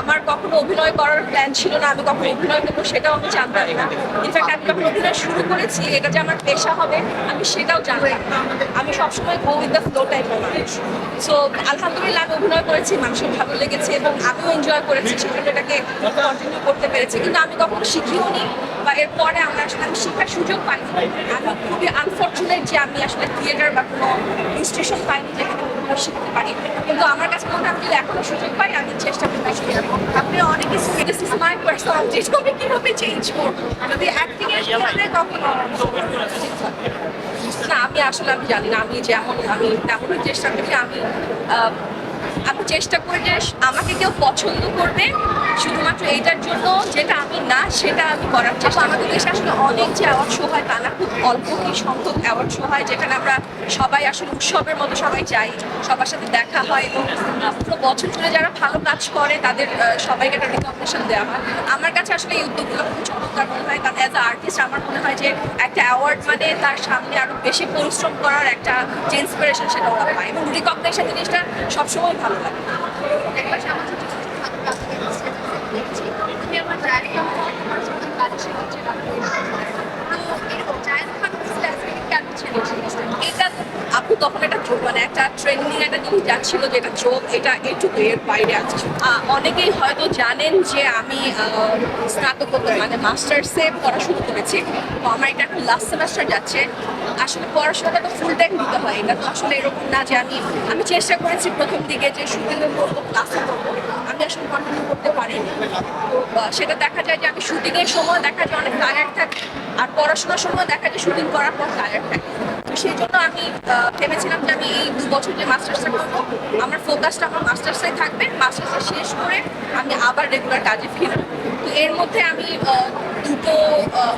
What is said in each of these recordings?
আমার কখনো অভিনয় করার প্ল্যান ছিল না, আমি কখনো অভিনয় করব সেটাও আমি জানতাম না। ইনফ্যাক্ট আমি যখন অভিনয় শুরু করেছি, এটা যে আমার পেশা হবে, আমি সেটাও জানতাম আমি সবসময় গো উইথ দ্য ফ্লো টাইপের মানুষ। সো আলহামদুলিল্লাহ, আমি অভিনয় করেছি, মানুষের ভালো লেগেছে এবং আমিও এনজয় করেছি সেখানে এটাকে কন্টিনিউ করতে পেরেছি। কিন্তু আমি কখনো শিখিও নি বা এরপরে আমরা আসলে আমি শেখার সুযোগ পাইনি। আমি খুবই আনফর্চুনেট যে আমি আসলে থিয়েটার বা কোনো ইনস্টিটিউশন পাইনি যেখানে শিখতে পারি। কিন্তু আমার কাছে মনে হয় আমি যদি এখনও সুযোগ পাই, আমি চেষ্টা আপনি অনেক মাই পার্সোনালিটি আমি কীভাবে চেঞ্জ করব? যদি অ্যাক্টিং এর ক্ষেত্রে কখনো না, আমি আসলে আমি জানি না, আমি যেমন, আমি তেমনই চেষ্টা করি আমি চেষ্টা করি যে আমাকে কেউ পছন্দ করবে, শুধুমাত্র এইটার জন্য যেটা আমি না, সেটা আমি করার চেষ্টা আমাদের দেশে আসলে অনেক যে অ্যাওয়ার্ড শো হয় তা না, খুব অল্প কি সংখ্যক অ্যাওয়ার্ড শো হয়, যেখানে আমরা সবাই আসলে উৎসবের মতো সবাই যাই, সবার সাথে দেখা হয় এবং পুরো বছর জুড়ে যারা ভালো কাজ করে, তাদের সবাইকে একটা রিকগনিশন দেওয়া হয়। আমার কাছে আসলে এই উদ্যোগগুলো খুব আর্টিস্ট আমার মনে হয় যে একটা অ্যাওয়ার্ড মানে তার সামনে আরও বেশি পরিশ্রম করার একটা যে ইন্সপিরেশন সেটা ওরা পায় এবং রিকগনাইশন জিনিসটা সবসময় ভালো লাগে। আমার একটা মানে একটা ট্রেন্ডিং একটা জিনিস যাচ্ছিল যে এটা চোখ এটা এটুকু এর বাইরে আহ, অনেকেই হয়তো জানেন যে আমি স্নাতকোত্তর মানে মাস্টার্সে পড়াশুনো করেছি। তো আমার এটা এখন লাস্ট সেমেস্টার যাচ্ছে। আসলে পড়াশোনাটা তো ফুল টাইম দিতে হয় এটা তো আসলে এরকম না যে আমি আমি চেষ্টা করেছি প্রথম দিকে যে শুটিং করব ক্লাসে আমি আসলে কন্টিনিউ করতে পারিনি। তো সেটা দেখা যায় যে আমি শুটিং এর সময় দেখা যায় অনেক টায়ার্ড থাকে আর পড়াশোনার সময় দেখা যায় শুটিং করার পর টায়ার্ড থাকে। তো সেই জন্য আমি ভেবেছিলাম যে আমি এই দু বছর যে মাস্টার্সটা করব, আমার ফোকাসটা আমার মাস্টার্সে থাকবে। মাস্টার্সটা শেষ করে আমি আবার রেগুলার কাজে ফিরব। তো এর মধ্যে আমি দুটো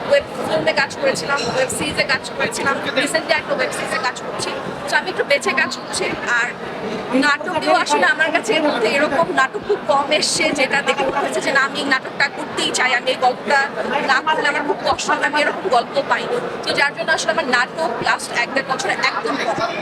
ওয়েব ফিল্মে কাজ করেছিলাম ওয়েব সিরিজে কাজ করেছিলাম রিসেন্টলি একটা ওয়েব সিরিজে কাজ করছি। তো আমি একটু বেঁচে কাজ করছি, আর নাটকেও আসলে আমার কাছে এর মধ্যে এরকম নাটক খুব কম এসছে, যেটা দেখে মনে হয়েছে যে না, আমি এই নাটকটা করতেই চাই, আমি এই গল্পটা না করলে আমার খুব কষ্ট হবে, আমি এরকম গল্প পাইনি। তো যার জন্য আসলে আমার নাটক লাস্ট এক দেড় বছরে একদম কম।